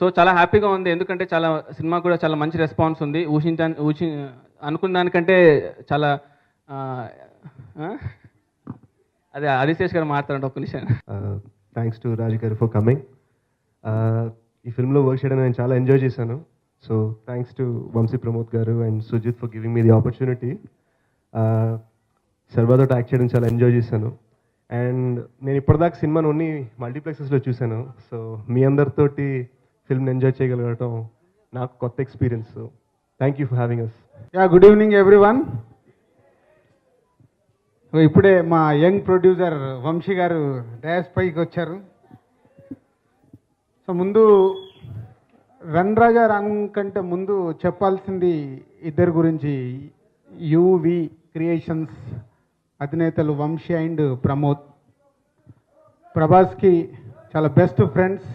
So చాలా హ్యాపీగా ఉంది. ఎందుకంటే చాలా సినిమా కూడా చాలా మంచి రెస్పాన్స్ ఉంది. ఊహించా ఊహి అనుకున్న దానికంటే చాలా అదే ఆదిశేష్ గారు మాట్లాడండి ఒక్క నిమిషం. థ్యాంక్స్ టు రాజు గారు ఫర్ కమింగ్ ఈ ఫిల్మ్లో వర్క్ చేయడం నేను చాలా ఎంజాయ్ చేశాను. So thanks to Vamsi Pramod గారు and Sujith for giving me the opportunity సర్వాతో act చేయడం చాలా ఎంజాయ్ చేశాను. అండ్ నేను ఇప్పటిదాకా సినిమాను ఓన్లీ మల్టీప్లెక్సెస్లో చూశాను. సో మీ అందరితోటి ఫిల్మ్ని ఎంజాయ్ చేయగలగటం నాకు కొత్త experience. Thank you for having us yeah good evening everyone ఇప్పుడే మా యంగ్ ప్రొడ్యూసర్ వంశీ గారు డయాస్ పైకి వచ్చారు. సో ముందు రన్ రాజా రన్ కంటే ముందు చెప్పాల్సింది ఇద్దరు గురించి యువి క్రియేషన్స్ అధినేతలు వంశీ అండ్ ప్రమోద్. ప్రభాస్కి చాలా బెస్ట్ ఫ్రెండ్స్